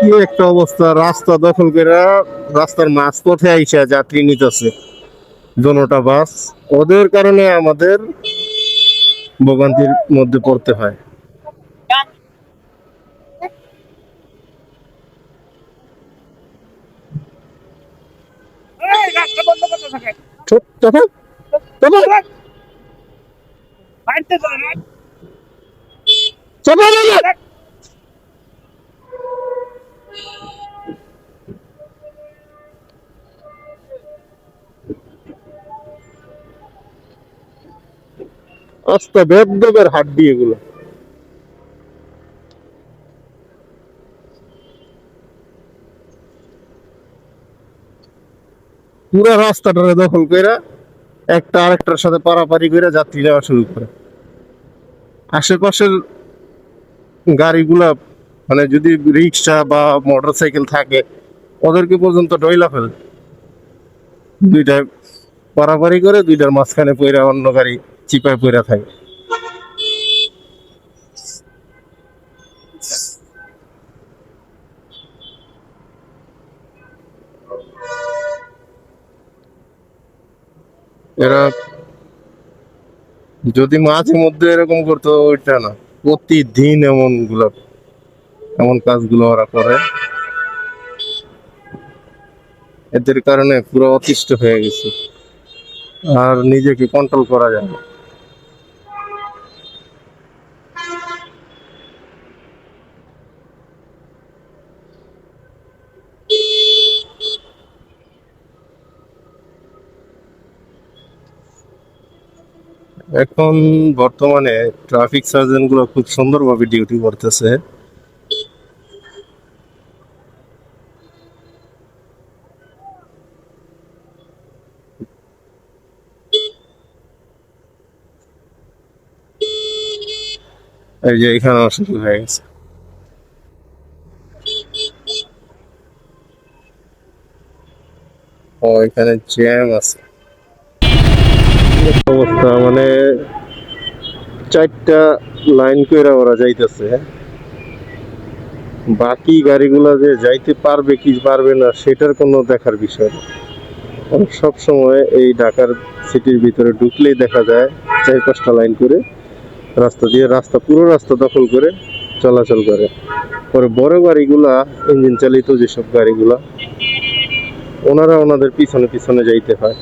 কি একটা অবস্থা রাস্তা দখল করে রাস্তার পথে আইসা যাত্রী নিতেছে। দোনোটা বাস ওদের কারণে আমাদের ভোগান্তির মধ্যে পড়তে হয়। রাস্তা বন্ধ করতে থাকে চুপ, চাপা চাপা বাড়িতে চলে না চাপা না, না। আস্তে বেদবের হাড্ডি এগুলো। পুরা রাস্তাটারে দখল কইরা একটা আরেকটার সাথে পারাপারি করে যাত্রী নেওয়া শুরু করে। আশেপাশের গাড়িগুলা মানে যদি রিক্সা বা মোটর সাইকেল থাকে, ওদেরকে পর্যন্ত ডইলা ফেলে। দুইটা পারাপারি করে দুইটার মাঝখানে পইরা অন্য গাড়ি চিপায় পইরা থাকে। এরা যদি মাঝে মধ্যে এরকম করতো, ওইটা না। প্রতিদিন এমনগুলো, এমন কাজগুলো ওরা করে। এদের কারণে পুরো অতিষ্ঠ হয়ে গেছে। আর নিজেকে কন্ট্রোল করা যায় না। এখন বর্তমানে ট্রাফিক সার্জনগুলো খুব সুন্দরভাবে ডিউটি করতেছে। এই যে এখানে শুরু হয়ে গেছে। ও, এখানে জ্যাম আছে। অবস্থা মানে চারটা লাইন কইরা ওরা যাইতেছে। বাকি গাড়িগুলা যে যাইতে পারবে কি পারবে না, সেটার কোনো দেখার বিষয় সব সময় এই ঢাকার সিটির ভিতরে ঢুকলেই দেখা যায়, চার পাঁচটা লাইন করে রাস্তা দিয়ে রাস্তা, পুরো রাস্তা দখল করে চলাচল করে। পরে বড় গাড়িগুলা, ইঞ্জিন চালিত যেসব গাড়িগুলা, ওনারা ওনাদের পিছনে পিছনে যাইতে হয়।